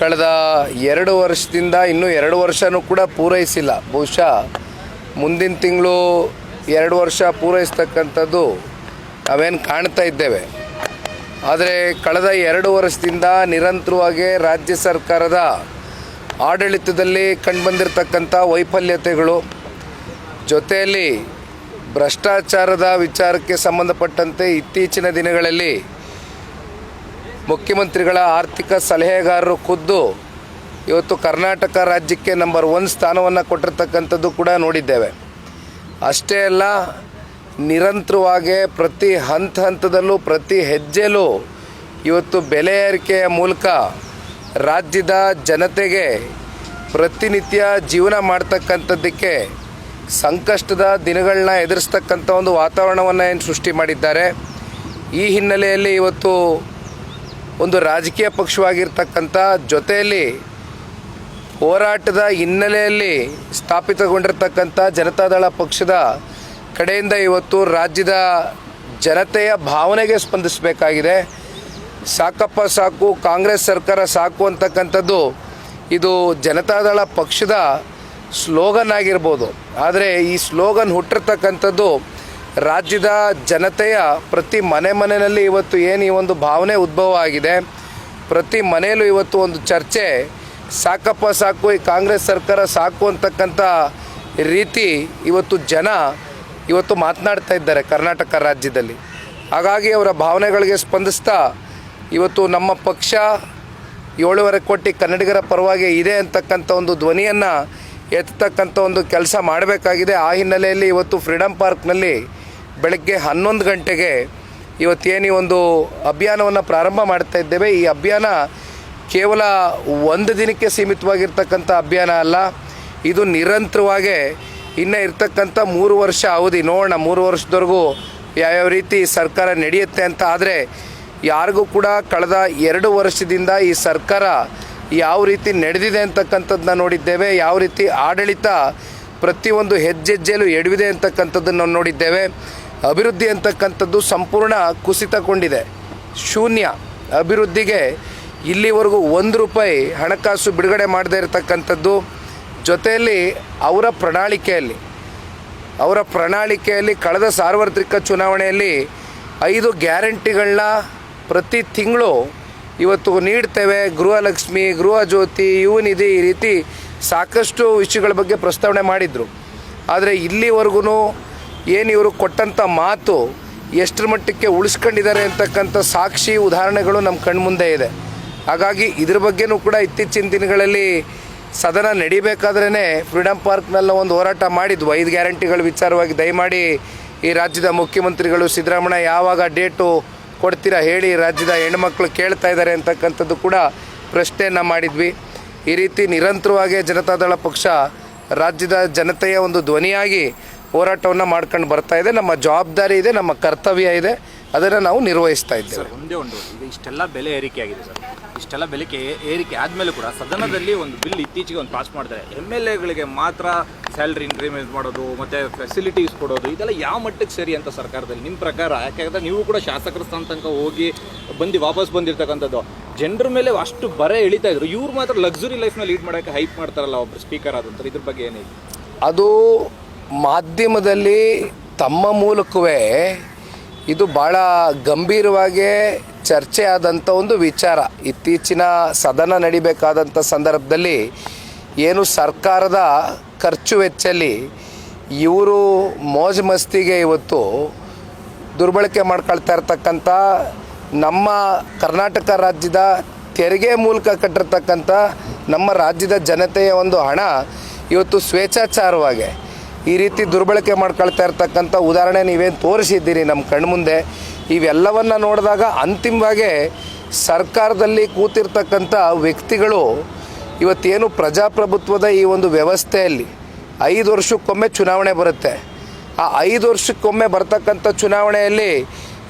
ಕಳೆದ ಎರಡು ವರ್ಷದಿಂದ ಇನ್ನೂ ಎರಡು ವರ್ಷನೂ ಕೂಡ ಪೂರೈಸಿಲ್ಲ. ಬಹುಶಃ ಮುಂದಿನ ತಿಂಗಳು ಎರಡು ವರ್ಷ ಪೂರೈಸ್ತಕ್ಕಂಥದ್ದು ನಾವೇನು ಕಾಣ್ತಾ ಇದ್ದೇವೆ. ಆದರೆ ಕಳೆದ ಎರಡು ವರ್ಷದಿಂದ ನಿರಂತರವಾಗಿ ರಾಜ್ಯ ಸರ್ಕಾರದ ಆಡಳಿತದಲ್ಲಿ ಕಂಡುಬಂದಿರತಕ್ಕಂಥ ವೈಫಲ್ಯತೆಗಳು, ಜೊತೆಯಲ್ಲಿ ಭ್ರಷ್ಟಾಚಾರದ ವಿಚಾರಕ್ಕೆ ಸಂಬಂಧಪಟ್ಟಂತೆ ಇತ್ತೀಚಿನ ದಿನಗಳಲ್ಲಿ ಮುಖ್ಯಮಂತ್ರಿಗಳ ಆರ್ಥಿಕ ಸಲಹೆಗಾರರು ಖುದ್ದು ಇವತ್ತು ಕರ್ನಾಟಕ ರಾಜ್ಯಕ್ಕೆ ನಂಬರ್ ಒನ್ ಸ್ಥಾನವನ್ನು ಕೊಟ್ಟಿರ್ತಕ್ಕಂಥದ್ದು ಕೂಡ ನೋಡಿದ್ದೇವೆ. ಅಷ್ಟೇ ಅಲ್ಲ, ನಿರಂತರವಾಗಿ ಪ್ರತಿ ಹಂತ ಹಂತದಲ್ಲೂ, ಪ್ರತಿ ಹೆಜ್ಜೆಲೂ ಇವತ್ತು ಬೆಲೆ ಏರಿಕೆಯ ಮೂಲಕ ರಾಜ್ಯದ ಜನತೆಗೆ ಪ್ರತಿನಿತ್ಯ ಜೀವನ ಮಾಡ್ತಕ್ಕಂಥದ್ದಕ್ಕೆ ಸಂಕಷ್ಟದ ದಿನಗಳನ್ನ ಎದುರಿಸ್ತಕ್ಕಂಥ ಒಂದು ವಾತಾವರಣವನ್ನು ಏನು ಸೃಷ್ಟಿ ಮಾಡಿದ್ದಾರೆ. ಈ ಹಿನ್ನೆಲೆಯಲ್ಲಿ ಇವತ್ತು ಒಂದು ರಾಜಕೀಯ ಪಕ್ಷವಾಗಿರ್ತಕ್ಕಂಥ ಜೊತೆಯಲ್ಲಿ ಹೋರಾಟದ ಹಿನ್ನೆಲೆಯಲ್ಲಿ ಸ್ಥಾಪಿತಗೊಂಡಿರ್ತಕ್ಕಂಥ ಜನತಾದಳ ಪಕ್ಷದ ಕಡೆಯಿಂದ ಇವತ್ತು ರಾಜ್ಯದ ಜನತೆಯ ಭಾವನೆಗೆ ಸ್ಪಂದಿಸಬೇಕಾಗಿದೆ. ಸಾಕಪ್ಪ ಸಾಕು, ಕಾಂಗ್ರೆಸ್ ಸರ್ಕಾರ ಸಾಕು ಅಂತಕ್ಕಂಥದ್ದು ಇದು ಜನತಾದಳ ಪಕ್ಷದ ಸ್ಲೋಗನ್ ಆಗಿರ್ಬೋದು. ಆದರೆ ಈ ಸ್ಲೋಗನ್ ಹುಟ್ಟಿರ್ತಕ್ಕಂಥದ್ದು ರಾಜ್ಯದ ಜನತೆಯ ಪ್ರತಿ ಮನೆ ಮನೆಯಲ್ಲಿ ಇವತ್ತು ಏನು ಈ ಒಂದು ಭಾವನೆ ಉದ್ಭವ ಆಗಿದೆ. ಪ್ರತಿ ಮನೆಯಲ್ಲೂ ಇವತ್ತು ಒಂದು ಚರ್ಚೆ. ಸಾಕಪ್ಪ ಸಾಕು, ಈ ಕಾಂಗ್ರೆಸ್ ಸರ್ಕಾರ ಸಾಕು ಅಂತಕ್ಕಂಥ ರೀತಿ ಇವತ್ತು ಜನ ಇವತ್ತು ಮಾತನಾಡ್ತಾ ಇದ್ದಾರೆ ಕರ್ನಾಟಕ ರಾಜ್ಯದಲ್ಲಿ. ಹಾಗಾಗಿ ಅವರ ಭಾವನೆಗಳಿಗೆ ಸ್ಪಂದಿಸ್ತಾ ಇವತ್ತು ನಮ್ಮ ಪಕ್ಷ ಏಳುವರೆ ಕೋಟಿ ಕನ್ನಡಿಗರ ಪರವಾಗಿ ಇದೆ ಅಂತಕ್ಕಂಥ ಒಂದು ಧ್ವನಿಯನ್ನು ಎತ್ತತಕ್ಕಂಥ ಒಂದು ಕೆಲಸ ಮಾಡಬೇಕಾಗಿದೆ. ಆ ಹಿನ್ನೆಲೆಯಲ್ಲಿ ಇವತ್ತು ಫ್ರೀಡಮ್ ಪಾರ್ಕ್ನಲ್ಲಿ ಬೆಳಗ್ಗೆ ಹನ್ನೊಂದು ಗಂಟೆಗೆ ಇವತ್ತೇನು ಒಂದು ಅಭಿಯಾನವನ್ನು ಪ್ರಾರಂಭ ಮಾಡ್ತಾ ಇದ್ದೇವೆ. ಈ ಅಭಿಯಾನ ಕೇವಲ ಒಂದು ದಿನಕ್ಕೆ ಸೀಮಿತವಾಗಿರ್ತಕ್ಕಂಥ ಅಭಿಯಾನ ಅಲ್ಲ, ಇದು ನಿರಂತರವಾಗಿ ಇನ್ನು ಇರ್ತಕ್ಕಂಥ ಮೂರು ವರ್ಷ ಅವಧಿ. ನೋಡೋಣ, ಮೂರು ವರ್ಷದವರೆಗೂ ಯಾವ್ಯಾವ ರೀತಿ ಸರ್ಕಾರ ನಡೆಯುತ್ತೆ ಅಂತ. ಆದರೆ ಯಾರಿಗೂ ಕೂಡ ಕಳೆದ ಎರಡು ವರ್ಷದಿಂದ ಈ ಸರ್ಕಾರ ಯಾವ ರೀತಿ ನಡೆದಿದೆ ಅಂತಕ್ಕಂಥದ್ದನ್ನ ನೋಡಿದ್ದೇವೆ. ಯಾವ ರೀತಿ ಆಡಳಿತ ಪ್ರತಿಯೊಂದು ಹೆಜ್ಜೆಜ್ಜೆಯಲ್ಲೂ ಎಡವಿದೆ ಅಂತಕ್ಕಂಥದ್ದನ್ನು ನೋಡಿದ್ದೇವೆ. ಅಭಿವೃದ್ಧಿ ಅಂತಕ್ಕಂಥದ್ದು ಸಂಪೂರ್ಣ ಕುಸಿತಗೊಂಡಿದೆ. ಶೂನ್ಯ ಅಭಿವೃದ್ಧಿಗೆ ಇಲ್ಲಿವರೆಗೂ ಒಂದು ರೂಪಾಯಿ ಹಣಕಾಸು ಬಿಡುಗಡೆ ಮಾಡದೇ ಇರತಕ್ಕಂಥದ್ದು ಜೊತೆಯಲ್ಲಿ ಅವರ ಪ್ರಣಾಳಿಕೆಯಲ್ಲಿ ಅವರ ಪ್ರಣಾಳಿಕೆಯಲ್ಲಿ ಕಳೆದ ಸಾರ್ವತ್ರಿಕ ಚುನಾವಣೆಯಲ್ಲಿ ಐದು ಗ್ಯಾರಂಟಿಗಳನ್ನ ಪ್ರತಿ ತಿಂಗಳು ಇವತ್ತು ನೀಡ್ತೇವೆ. ಗೃಹಲಕ್ಷ್ಮಿ ಗೃಹ ಜ್ಯೋತಿ ಯುವನಿಧಿ ಈ ರೀತಿ ಸಾಕಷ್ಟು ವಿಷಯಗಳ ಬಗ್ಗೆ ಪ್ರಸ್ತಾವನೆ ಮಾಡಿದರು. ಆದರೆ ಇಲ್ಲಿವರೆಗೂ ಏನು ಇವರು ಕೊಟ್ಟಂಥ ಮಾತು ಎಷ್ಟರ ಮಟ್ಟಕ್ಕೆ ಉಳಿಸ್ಕೊಂಡಿದ್ದಾರೆ ಅಂತಕ್ಕಂಥ ಸಾಕ್ಷಿ ಉದಾಹರಣೆಗಳು ನಮ್ಮ ಕಣ್ಮುಂದೆ ಇದೆ. ಹಾಗಾಗಿ ಇದ್ರ ಬಗ್ಗೆನೂ ಕೂಡ ಇತ್ತೀಚಿನ ದಿನಗಳಲ್ಲಿ ಸದನ ನಡಿಬೇಕಾದ್ರೇ ಫ್ರೀಡಮ್ ಪಾರ್ಕ್ನಲ್ಲ ಒಂದು ಹೋರಾಟ ಮಾಡಿದ್ವು. ಐದು ಗ್ಯಾರಂಟಿಗಳ ವಿಚಾರವಾಗಿ ದಯಮಾಡಿ ಈ ರಾಜ್ಯದ ಮುಖ್ಯಮಂತ್ರಿಗಳು, ಸಿದ್ದರಾಮಯ್ಯ ಯಾವಾಗ ಡೇಟು ಕೊಡ್ತೀರಾ ಹೇಳಿ ರಾಜ್ಯದ ಹೆಣ್ಮಕ್ಳು ಕೇಳ್ತಾ ಇದ್ದಾರೆ ಅಂತಕ್ಕಂಥದ್ದು ಕೂಡ ಪ್ರಶ್ನೆಯನ್ನು ಮಾಡಿದ್ವಿ. ಈ ರೀತಿ ನಿರಂತರವಾಗಿ ಜನತಾದಳ ಪಕ್ಷ ರಾಜ್ಯದ ಜನತೆಯ ಒಂದು ಧ್ವನಿಯಾಗಿ ಹೋರಾಟವನ್ನು ಮಾಡ್ಕೊಂಡು ಬರ್ತಾ ಇದೆ. ನಮ್ಮ ಜವಾಬ್ದಾರಿ ಇದೆ ನಮ್ಮ ಕರ್ತವ್ಯ ಇದೆ. ಅದನ್ನು ನಾವು ನಿರ್ವಹಿಸ್ತಾ ಇದ್ದೇವೆ. ಸರ್ ಒಂದೇ ಒಂದು ಇಷ್ಟೆಲ್ಲ ಬೆಲೆ ಏರಿಕೆ ಆಗಿದೆ ಸರ್. ಇಷ್ಟೆಲ್ಲ ಬೆಲೆ ಏರಿಕೆ ಆದಮೇಲೆ ಕೂಡ ಸದನದಲ್ಲಿ ಒಂದು ಬಿಲ್ ಇತ್ತೀಚೆಗೆ ಒಂದು ಪಾಸ್ ಮಾಡ್ತಾರೆ ಎಂ ಎಲ್ ಎಗಳಿಗೆ ಮಾತ್ರ ಸ್ಯಾಲ್ರಿ ಇನ್ಕ್ರಿಮೆಂಟ್ ಮಾಡೋದು ಮತ್ತು ಫೆಸಿಲಿಟೀಸ್ ಕೊಡೋದು ಇದೆಲ್ಲ ಯಾವ ಮಟ್ಟಕ್ಕೆ ಸರಿ ಅಂತ ಸರ್ಕಾರದಲ್ಲಿ? ನಿಮ್ಮ ಪ್ರಕಾರ ಯಾಕೆಂದ್ರೆ ನೀವು ಕೂಡ ಶಾಸಕರ ಸ್ಥಾನ ತನಕ ಹೋಗಿ ಬಂದು ವಾಪಸ್ ಬಂದಿರ್ತಕ್ಕಂಥದ್ದು. ಜನರ ಮೇಲೆ ಅಷ್ಟು ಬರ ಎಳಿತಾ ಇದ್ರು. ಇವ್ರು ಮಾತ್ರ ಲಕ್ಸುರಿ ಲೈಫ್ನ ಲೀಡ್ ಮಾಡೋಕ್ಕೆ ಹೈಪ್ ಮಾಡ್ತಾರಲ್ಲ ಒಬ್ಬರು ಸ್ಪೀಕರ್ ಆದಂಥ ಇದ್ರ ಬಗ್ಗೆ ಏನಿದೆ ಅದು ಮಾಧ್ಯಮದಲ್ಲಿ ತಮ್ಮ ಮೂಲಕವೇ ಇದು ಭಾಳ ಗಂಭೀರವಾಗಿ ಚರ್ಚೆ ಆದಂಥ ಒಂದು ವಿಚಾರ. ಇತ್ತೀಚಿನ ಸದನ ನಡಿಬೇಕಾದಂಥ ಸಂದರ್ಭದಲ್ಲಿ ಏನು ಸರ್ಕಾರದ ಖರ್ಚು ವೆಚ್ಚಲ್ಲಿ ಇವರು ಮೋಜು ಮಸ್ತಿಗೆ ಇವತ್ತು ದುರ್ಬಳಕೆ ಮಾಡ್ಕೊಳ್ತಾ ಇರ್ತಕ್ಕಂಥ ನಮ್ಮ ಕರ್ನಾಟಕ ರಾಜ್ಯದ ತೆರಿಗೆ ಮೂಲಕ ಕಟ್ಟಿರ್ತಕ್ಕಂಥ ನಮ್ಮ ರಾಜ್ಯದ ಜನತೆಯ ಒಂದು ಹಣ ಇವತ್ತು ಸ್ವೇಚ್ಛಾಚಾರವಾಗಿ ಈ ರೀತಿ ದುರ್ಬಳಕೆ ಮಾಡ್ಕೊಳ್ತಾ ಇರ್ತಕ್ಕಂಥ ಉದಾಹರಣೆ ನೀವೇನು ತೋರಿಸಿದ್ದೀರಿ ನಮ್ಮ ಕಣ್ಮುಂದೆ ಇವೆಲ್ಲವನ್ನು ನೋಡಿದಾಗ ಅಂತಿಮವಾಗಿ ಸರ್ಕಾರದಲ್ಲಿ ಕೂತಿರ್ತಕ್ಕಂಥ ವ್ಯಕ್ತಿಗಳು ಇವತ್ತೇನು ಪ್ರಜಾಪ್ರಭುತ್ವದ ಈ ಒಂದು ವ್ಯವಸ್ಥೆಯಲ್ಲಿ ಐದು ವರ್ಷಕ್ಕೊಮ್ಮೆ ಚುನಾವಣೆ ಬರುತ್ತೆ. ಆ ಐದು ವರ್ಷಕ್ಕೊಮ್ಮೆ ಬರ್ತಕ್ಕಂಥ ಚುನಾವಣೆಯಲ್ಲಿ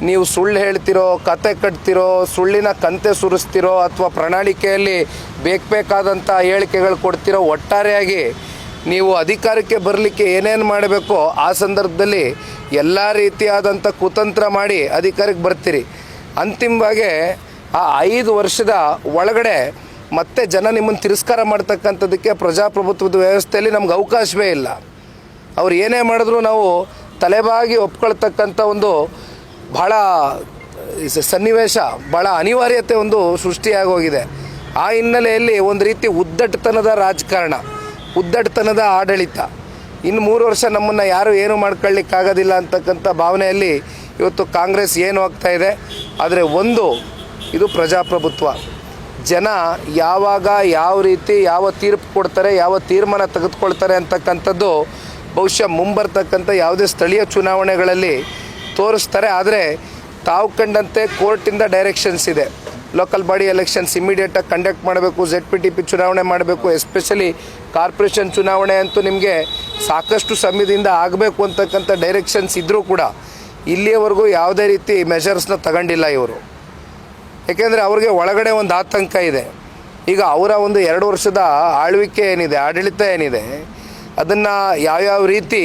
ನೀವು ಸುಳ್ಳು ಹೇಳ್ತಿರೋ, ಕತೆ ಕಟ್ತಿರೋ, ಸುಳ್ಳಿನ ಕಂತೆ ಸುರಿಸ್ತಿರೋ ಅಥವಾ ಪ್ರಣಾಳಿಕೆಯಲ್ಲಿ ಬೇಕು ಬೇಕಾದಂಥ ಹೇಳಿಕೆಗಳು ಕೊಡ್ತಿರೋ ಒಟ್ಟಾರೆಯಾಗಿ ನೀವು ಅಧಿಕಾರಕ್ಕೆ ಬರಲಿಕ್ಕೆ ಏನೇನು ಮಾಡಬೇಕೋ ಆ ಸಂದರ್ಭದಲ್ಲಿ ಎಲ್ಲ ರೀತಿಯಾದಂಥ ಕುತಂತ್ರ ಮಾಡಿ ಅಧಿಕಾರಕ್ಕೆ ಬರ್ತೀರಿ. ಅಂತಿಮವಾಗಿ ಆ ಐದು ವರ್ಷದ ಒಳಗಡೆ ಮತ್ತೆ ಜನ ನಿಮ್ಮನ್ನು ತಿರಸ್ಕಾರ ಮಾಡ್ತಕ್ಕಂಥದ್ದಕ್ಕೆ ಪ್ರಜಾಪ್ರಭುತ್ವದ ವ್ಯವಸ್ಥೆಯಲ್ಲಿ ನಮ್ಗೆ ಅವಕಾಶವೇ ಇಲ್ಲ. ಅವ್ರು ಏನೇ ಮಾಡಿದ್ರು ನಾವು ತಲೆಬಾಗಿ ಒಪ್ಕೊಳ್ತಕ್ಕಂಥ ಒಂದು ಭಾಳ ಸನ್ನಿವೇಶ ಭಾಳ ಅನಿವಾರ್ಯತೆ ಒಂದು ಸೃಷ್ಟಿಯಾಗೋಗಿದೆ. ಆ ಹಿನ್ನೆಲೆಯಲ್ಲಿ ಒಂದು ರೀತಿ ಉದ್ದಟತನದ ರಾಜಕಾರಣ. ಉದ್ದಟತನದ ಆಡಳಿತ. ಇನ್ನು ಮೂರು ವರ್ಷ ನಮ್ಮನ್ನು ಯಾರು ಏನು ಮಾಡ್ಕೊಳ್ಳಿಕ್ಕಾಗೋದಿಲ್ಲ ಅಂತಕ್ಕಂಥ ಭಾವನೆಯಲ್ಲಿ ಇವತ್ತು ಕಾಂಗ್ರೆಸ್ ಏನು ಆಗ್ತಾ ಇದೆ. ಆದರೆ ಒಂದು, ಇದು ಪ್ರಜಾಪ್ರಭುತ್ವ. ಜನ ಯಾವಾಗ ಯಾವ ರೀತಿ ಯಾವ ತೀರ್ಪು ಕೊಡ್ತಾರೆ, ಯಾವ ತೀರ್ಮಾನ ತೆಗೆದುಕೊಳ್ತಾರೆ ಅಂತಕ್ಕಂಥದ್ದು ಬಹುಶಃ ಮುಂಬರ್ತಕ್ಕಂಥ ಯಾವುದೇ ಸ್ಥಳೀಯ ಚುನಾವಣೆಗಳಲ್ಲಿ ತೋರಿಸ್ತಾರೆ. ಆದರೆ ತಾವು ಕಂಡಂತೆ ಕೋರ್ಟಿಂದ ಡೈರೆಕ್ಷನ್ಸ್ ಇದೆ. ಲೋಕಲ್ ಬಾಡಿ ಎಲೆಕ್ಷನ್ಸ್ ಇಮಿಡಿಯೇಟಾಗಿ ಕಂಡಕ್ಟ್ ಮಾಡಬೇಕು ಝೆಡ್ ಪಿ ಟಿ ಪಿ ಚುನಾವಣೆ ಮಾಡಬೇಕು ಎಸ್ಪೆಷಲಿ ಕಾರ್ಪೊರೇಷನ್ ಚುನಾವಣೆ ಅಂತೂ ನಿಮಗೆ ಸಾಕಷ್ಟು ಸಮಯದಿಂದ ಆಗಬೇಕು ಅಂತಕ್ಕಂಥ ಡೈರೆಕ್ಷನ್ಸ್ ಇದ್ದರೂ ಕೂಡ ಇಲ್ಲಿಯವರೆಗೂ ಯಾವುದೇ ರೀತಿ ಮೆಷರ್ಸ್ನ ತಗೊಂಡಿಲ್ಲ ಇವರು. ಏಕೆಂದರೆ ಅವ್ರಿಗೆ ಒಳಗಡೆ ಒಂದು ಆತಂಕ ಇದೆ. ಈಗ ಅವರ ಒಂದು ಎರಡು ವರ್ಷದ ಆಳ್ವಿಕೆ ಏನಿದೆ, ಆಡಳಿತ ಏನಿದೆ, ಅದನ್ನು ಯಾವ್ಯಾವ ರೀತಿ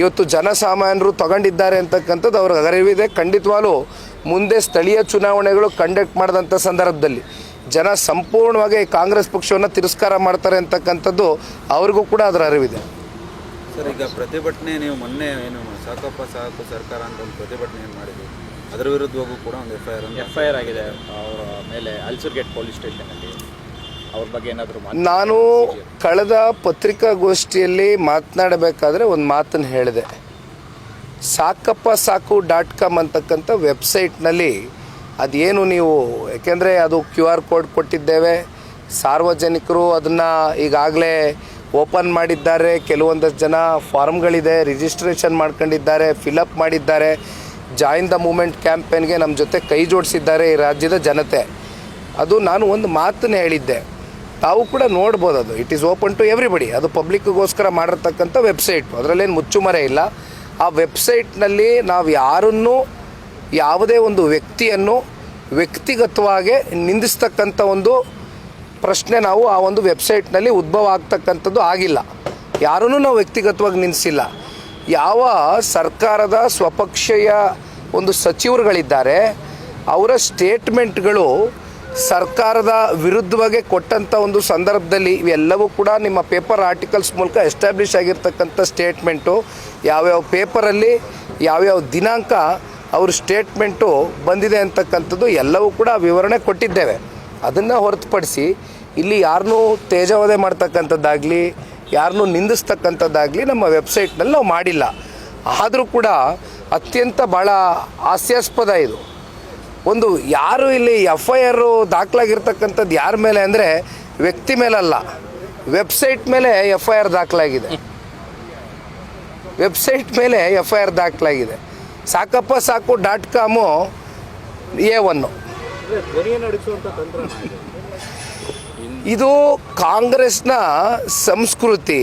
ಇವತ್ತು ಜನಸಾಮಾನ್ಯರು ತಗೊಂಡಿದ್ದಾರೆ ಅಂತಕ್ಕಂಥದ್ದು ಅವ್ರಿಗೆ ಅರಿವಿದೆ. ಖಂಡಿತವಾಗ್ಲೂ ಮುಂದೆ ಸ್ಥಳೀಯ ಚುನಾವಣೆಗಳು ಕಂಡಕ್ಟ್ ಮಾಡಿದಂಥ ಸಂದರ್ಭದಲ್ಲಿ. ಜನ ಸಂಪೂರ್ಣವಾಗಿ ಕಾಂಗ್ರೆಸ್ ಪಕ್ಷವನ್ನು ತಿರಸ್ಕಾರ ಮಾಡ್ತಾರೆ ಅಂತಕ್ಕಂಥದ್ದು ಅವ್ರಿಗೂ ಕೂಡ ಅದರ ಅರಿವಿದೆ. ಸರ್ ಈಗ ಪ್ರತಿಭಟನೆ ನೀವು ಮೊನ್ನೆ ಏನು ಸಾಕಪ್ಪ ಸಾಕು ಸರ್ಕಾರ ಅಂತ ಒಂದು ಪ್ರತಿಭಟನೆ ಏನು ಮಾಡಿದ್ವಿ ಅದರ ವಿರುದ್ಧವಾಗೂ ಕೂಡ ಒಂದು F I R F I R ಆಗಿದೆ. ಅವರ ಮೇಲೆ ಅಲ್ಸರ್ಗೇಟ್ ಪೊಲೀಸ್ ಸ್ಟೇಷನಲ್ಲಿ ಅವ್ರ ಬಗ್ಗೆ ಏನಾದರೂ ನಾನು ಕಳೆದ ಪತ್ರಿಕಾಗೋಷ್ಠಿಯಲ್ಲಿ ಮಾತನಾಡಬೇಕಾದ್ರೆ ಒಂದು ಮಾತನ್ನು ಹೇಳಿದೆ. ಸಾಕಪ್ಪ ಸಾಕು ಡಾಟ್ ಕಾಮ್ ಅಂತಕ್ಕಂಥ ವೆಬ್ಸೈಟ್ನಲ್ಲಿ ಅದೇನು ನೀವು, ಯಾಕೆಂದರೆ ಅದು ಕ್ಯೂ ಆರ್ ಕೋಡ್ ಕೊಟ್ಟಿದ್ದೇವೆ. ಸಾರ್ವಜನಿಕರು ಅದನ್ನು ಈಗಾಗಲೇ ಓಪನ್ ಮಾಡಿದ್ದಾರೆ. ಕೆಲವೊಂದಷ್ಟು ಜನ ಫಾರ್ಮ್ಗಳಿದೆ, ರಿಜಿಸ್ಟ್ರೇಷನ್ ಮಾಡ್ಕೊಂಡಿದ್ದಾರೆ ಫಿಲಪ್ ಮಾಡಿದ್ದಾರೆ. ಜಾಯಿನ್ ದ ಮೂಮೆಂಟ್ ಕ್ಯಾಂಪೇನ್ಗೆ ನಮ್ಮ ಜೊತೆ ಕೈ ಜೋಡಿಸಿದ್ದಾರೆ ಈ ರಾಜ್ಯದ ಜನತೆ. ಅದು ನಾನು ಒಂದು ಮಾತನ್ನು ಹೇಳಿದ್ದೆ. ತಾವು ಕೂಡ ನೋಡ್ಬೋದು ಅದು. It is open to everybody ಅದು ಪಬ್ಲಿಕ್ಗೋಸ್ಕರ ಮಾಡಿರ್ತಕ್ಕಂಥ ವೆಬ್ಸೈಟ್. ಅದರಲ್ಲೇನು ಮುಚ್ಚುಮರೆ ಇಲ್ಲ. ಆ ವೆಬ್ಸೈಟ್ನಲ್ಲಿ ನಾವು ಯಾರನ್ನೂ, ಯಾವುದೇ ಒಂದು ವ್ಯಕ್ತಿಯನ್ನು ವ್ಯಕ್ತಿಗತವಾಗಿ ನಿಂದಿಸ್ತಕ್ಕಂಥ ಒಂದು ಪ್ರಶ್ನೆ ನಾವು ಆ ಒಂದು ವೆಬ್ಸೈಟ್ನಲ್ಲಿ ಉದ್ಭವ ಆಗ್ತಕ್ಕಂಥದ್ದು ಆಗಿಲ್ಲ. ಯಾರನ್ನೂ ನಾವು ವ್ಯಕ್ತಿಗತವಾಗಿ ನಿಲ್ಲಿಸಿಲ್ಲ ಯಾವ ಸರ್ಕಾರದ ಸ್ವಪಕ್ಷೀಯ ಒಂದು ಸಚಿವರುಗಳಿದ್ದಾರೆ, ಅವರ ಸ್ಟೇಟ್ಮೆಂಟ್ಗಳು ಸರ್ಕಾರದ ವಿರುದ್ಧವಾಗಿ ಕೊಟ್ಟಂಥ ಒಂದು ಸಂದರ್ಭದಲ್ಲಿ ಇವೆಲ್ಲವೂ ಕೂಡ ನಿಮ್ಮ ಪೇಪರ್ ಆರ್ಟಿಕಲ್ಸ್ ಮೂಲಕ ಎಸ್ಟಾಬ್ಲಿಷ್ ಆಗಿರ್ತಕ್ಕಂಥ ಸ್ಟೇಟ್ಮೆಂಟು, ಯಾವ್ಯಾವ ಪೇಪರಲ್ಲಿ ಯಾವ್ಯಾವ ದಿನಾಂಕ ಅವ್ರ ಸ್ಟೇಟ್ಮೆಂಟು ಬಂದಿದೆ ಅಂತಕ್ಕಂಥದ್ದು ಎಲ್ಲವೂ ಕೂಡ ವಿವರಣೆ ಕೊಟ್ಟಿದ್ದೇವೆ. ಅದನ್ನು ಹೊರತುಪಡಿಸಿ ಇಲ್ಲಿ ಯಾರನ್ನೂ ತೇಜವಧೆ ಮಾಡ್ತಕ್ಕಂಥದ್ದಾಗಲಿ, ಯಾರನ್ನೂ ನಿಂದಿಸ್ತಕ್ಕಂಥದ್ದಾಗಲಿ ನಮ್ಮ ವೆಬ್ಸೈಟ್ನಲ್ಲಿ ನಾವು ಮಾಡಿಲ್ಲ. ಆದರೂ ಕೂಡ ಅತ್ಯಂತ ಭಾಳ ಹಾಸ್ಯಾಸ್ಪದ ಇದು. ಒಂದು ಯಾರು ಇಲ್ಲಿ ಎಫ್ ಐ ಆರು ದಾಖಲಾಗಿರ್ತಕ್ಕಂಥದ್ದು ಯಾರ ಮೇಲೆ ಅಂದರೆ ವ್ಯಕ್ತಿ ಮೇಲಲ್ಲ ವೆಬ್ಸೈಟ್ ಮೇಲೆ ಎಫ್ ಐ ಆರ್ ದಾಖಲಾಗಿದೆ. ವೆಬ್ಸೈಟ್ ಮೇಲೆ ಎಫ್ ಐ ಆರ್ ದಾಖಲಾಗಿದೆ. ಸಾಕಪ್ಪ ಸಾಕು ಡಾಟ್ ಕಾಮು ಎ ಒನ್ನು ಇದು ಕಾಂಗ್ರೆಸ್ನ ಸಂಸ್ಕೃತಿ,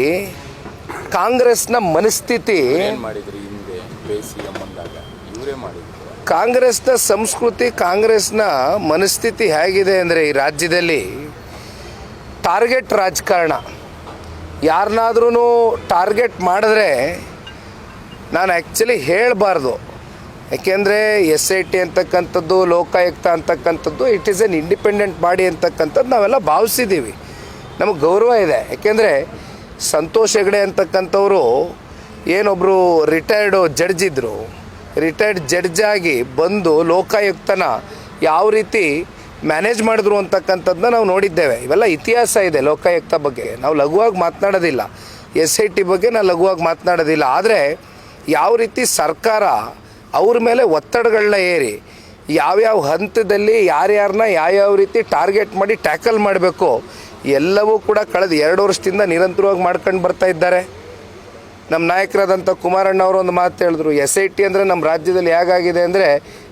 ಕಾಂಗ್ರೆಸ್ನ ಮನಸ್ಥಿತಿ. ಮಾಡಿದ್ರಿ ಹಿಂದೆ? ಕಾಂಗ್ರೆಸ್ನ ಸಂಸ್ಕೃತಿ, ಕಾಂಗ್ರೆಸ್ನ ಮನಸ್ಥಿತಿ ಹೇಗಿದೆ ಅಂದರೆ ಈ ರಾಜ್ಯದಲ್ಲಿ ಟಾರ್ಗೆಟ್ ರಾಜಕಾರಣ. ಯಾರನ್ನಾದ್ರೂ ಟಾರ್ಗೆಟ್ ಮಾಡಿದ್ರೆ ನಾನು ಆ್ಯಕ್ಚುಲಿ ಹೇಳಬಾರ್ದು. ಯಾಕೆಂದರೆ ಎಸ್ ಐ ಟಿ ಅಂತಕ್ಕಂಥದ್ದು, ಲೋಕಾಯುಕ್ತ ಅಂತಕ್ಕಂಥದ್ದು it is an independent body ಅಂತಕ್ಕಂಥದ್ದು ನಾವೆಲ್ಲ ಭಾವಿಸಿದ್ದೀವಿ. ನಮಗೆ ಗೌರವ ಇದೆ. ಯಾಕೆಂದರೆ ಸಂತೋಷ್ ಹೆಗಡೆ ಅಂತಕ್ಕಂಥವರು ಏನೊಬ್ಬರು ರಿಟೈರ್ಡು ಜಡ್ಜ್ ಇದ್ದರು ರಿಟೈರ್ಡ್ ಜಡ್ಜ್ ಆಗಿ ಬಂದು ಲೋಕಾಯುಕ್ತನ ಯಾವ ರೀತಿ ಮ್ಯಾನೇಜ್ ಮಾಡಿದ್ರು ಅಂತಕ್ಕಂಥದ್ದನ್ನ ನಾವು ನೋಡಿದ್ದೇವೆ. ಇವೆಲ್ಲ ಇತಿಹಾಸ ಇದೆ ಲೋಕಾಯುಕ್ತ ಬಗ್ಗೆ. ನಾವು ಲಘುವಾಗಿ ಮಾತನಾಡೋದಿಲ್ಲ. ಎಸ್ ಐ ಟಿ ಬಗ್ಗೆ ನಾವು ಲಘುವಾಗಿ ಮಾತನಾಡೋದಿಲ್ಲ. ಆದರೆ ಯಾವ ರೀತಿ ಸರ್ಕಾರ ಅವ್ರ ಮೇಲೆ ಒತ್ತಡಗಳನ್ನ ಏರಿ, ಯಾವ್ಯಾವ ಹಂತದಲ್ಲಿ ಯಾರ್ಯಾರನ್ನ ಯಾವ್ಯಾವ ರೀತಿ ಟಾರ್ಗೆಟ್ ಮಾಡಿ ಟ್ಯಾಕಲ್ ಮಾಡಬೇಕು, ಎಲ್ಲವೂ ಕೂಡ ಕಳೆದ ಎರಡು ವರ್ಷದಿಂದ ನಿರಂತರವಾಗಿ ಮಾಡ್ಕೊಂಡು ಬರ್ತಾ ಇದ್ದಾರೆ. ನಮ್ಮ ನಾಯಕರಾದಂಥ ಕುಮಾರಣ್ಣ ಅವರು ಒಂದು ಮಾತು ಹೇಳಿದ್ರು ಎಸ್ ಐ ಟಿ ಅಂದರೆ ನಮ್ಮ ರಾಜ್ಯದಲ್ಲಿ ಹೇಗಾಗಿದೆ ಅಂದರೆ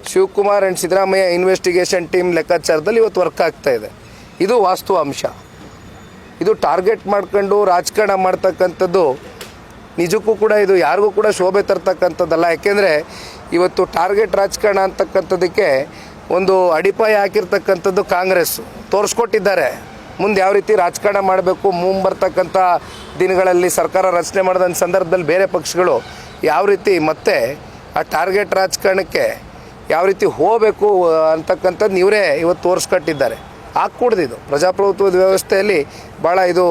Shivakumar and Siddaramaiah investigation team ಲೆಕ್ಕಾಚಾರದಲ್ಲಿ ಇವತ್ತು ವರ್ಕ್ ಆಗ್ತಾ ಇದೆ. ಇದು ವಾಸ್ತು ಅಂಶ. ಇದು ಟಾರ್ಗೆಟ್ ಮಾಡ್ಕೊಂಡು ರಾಜಕಾರಣ ಮಾಡ್ತಕ್ಕಂಥದ್ದು ನಿಜಕ್ಕೂ ಕೂಡ ಇದು ಯಾರಿಗೂ ಕೂಡ ಶೋಭೆ ತರ್ತಕ್ಕಂಥದ್ದಲ್ಲ. ಯಾಕೆಂದರೆ ಇವತ್ತು ಟಾರ್ಗೆಟ್ ರಾಜಕಾರಣ ಅಂತಕ್ಕಂಥದ್ದಕ್ಕೆ ಒಂದು ಅಡಿಪಾಯ ಹಾಕಿರ್ತಕ್ಕಂಥದ್ದು ಕಾಂಗ್ರೆಸ್ ತೋರಿಸ್ಕೊಟ್ಟಿದ್ದಾರೆ. ಮುಂದೆ ಯಾವ ರೀತಿ ರಾಜಕಾರಣ ಮಾಡಬೇಕು ಮುಂಬರ್ತಕ್ಕಂಥ ದಿನಗಳಲ್ಲಿ ಸರ್ಕಾರ ರಚನೆ ಮಾಡಿದ ಸಂದರ್ಭದಲ್ಲಿ ಬೇರೆ ಪಕ್ಷಗಳು ಯಾವ ರೀತಿ ಮತ್ತೆ ಆ ಟಾರ್ಗೆಟ್ ರಾಜಕಾರಣಕ್ಕೆ ಯಾವ ರೀತಿ ಹೋಗಬೇಕು ಅಂತಕ್ಕಂಥದ್ದು ಇವರೇ ಇವತ್ತು ತೋರಿಸ್ಕೊಟ್ಟಿದ್ದಾರೆ. ಇದು. ಪ್ರಜಾಪ್ರಭುತ್ವದ ವ್ಯವಸ್ಥೆಯಲ್ಲಿ ಭಾಳ ಇದು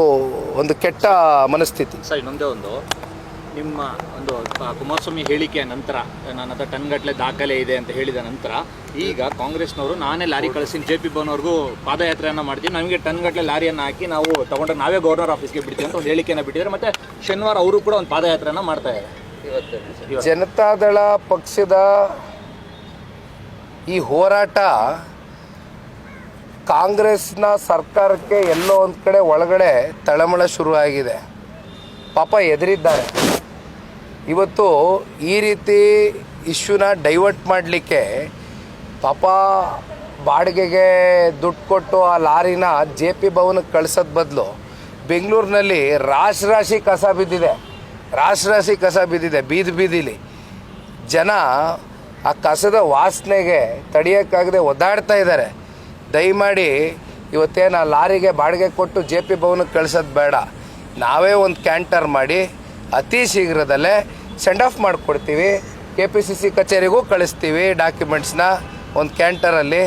ಒಂದು ಕೆಟ್ಟ ಮನಸ್ಥಿತಿ. ಸರ್, ಇನ್ನೊಂದೇ ಒಂದು. ನಿಮ್ಮ ಒಂದು ಕುಮಾರಸ್ವಾಮಿ ಹೇಳಿಕೆಯ ನಂತರ, ನನ್ನ ಹತ್ರ ಟನ್ಗಟ್ಟಲೆ ದಾಖಲೆ ಇದೆ ಅಂತ ಹೇಳಿದ ನಂತರ, ಈಗ ಕಾಂಗ್ರೆಸ್ನವರು, ನಾನೇ ಲಾರಿ ಕಳಿಸ್ತೀನಿ ಜೆ ಪಿ ಭವನವರೆಗೂ ಪಾದಯಾತ್ರೆಯನ್ನು ಮಾಡ್ತೀವಿ ನಮಗೆ ಟನ್ಗಟ್ಟಲೆ ಲಾರಿಯನ್ನು ಹಾಕಿ ನಾವು ತಗೊಂಡ್ರೆ ನಾವೇ ಗವರ್ನರ್ ಆಫೀಸ್ಗೆ ಬಿಡ್ತೀವಿ ಅಂತ ಒಂದು ಹೇಳಿಕೆಯನ್ನು ಬಿಟ್ಟಿದ್ದಾರೆ. ಮತ್ತೆ ಶನಿವಾರ ಅವರು ಕೂಡ ಒಂದು ಪಾದಯಾತ್ರೆಯನ್ನು ಮಾಡ್ತಾ ಇದ್ದಾರೆ. ಜನತಾದಳ ಪಕ್ಷದ ಈ ಹೋರಾಟ ಕಾಂಗ್ರೆಸ್ನ ಸರ್ಕಾರಕ್ಕೆ ಎಲ್ಲೋ ಒಂದು ಕಡೆ ಒಳಗಡೆ ತಳಮಳ ಶುರುವಾಗಿದೆ. ಪಾಪ ಎದುರಿದ್ದಾರೆ. ಇವತ್ತು ಈ ರೀತಿ ಇಶ್ಯೂನ ಡೈವರ್ಟ್ ಮಾಡಲಿಕ್ಕೆ ಪಾಪ ಬಾಡಿಗೆಗೆ ದುಡ್ಡು ಕೊಟ್ಟು ಆ ಲಾರಿನ ಜೆ ಪಿ ಭವನಕ್ಕೆ ಕಳ್ಸೋದ್ ಬದಲು ಬೆಂಗಳೂರಿನಲ್ಲಿ ರಾಶಿ ರಾಶಿ ಕಸ ಬಿದ್ದಿದೆ. ರಾಶಿ ರಾಶಿ ಕಸ ಬಿದ್ದಿದೆ, ಬೀದಿ ಬೀದಿಲಿ. ಜನ ಆ ಕಸದ ವಾಸನೆಗೆ ತಡೆಯೋಕ್ಕಾಗದೆ ಒದ್ದಾಡ್ತಾ ಇದ್ದಾರೆ. ದಯಮಾಡಿ ಇವತ್ತೇನು ಆ ಲಾರಿಗೆ ಬಾಡಿಗೆ ಕೊಟ್ಟು ಜೆ ಪಿ ಭವನಕ್ಕೆ ಕಳ್ಸೋದು ಬೇಡ. ನಾವೇ ಒಂದು ಕ್ಯಾಂಟರ್ ಮಾಡಿ ಅತಿ ಶೀಘ್ರದಲ್ಲೇ ಸೆಂಡ್ ಆಫ್ ಮಾಡಿಕೊಡ್ತೀವಿ. ಕೆ ಪಿ ಸಿ ಸಿ ಕಚೇರಿಗೂ ಕಳಿಸ್ತೀವಿ ಡಾಕ್ಯುಮೆಂಟ್ಸ್ನ ಒಂದು ಕ್ಯಾಂಟರಲ್ಲಿ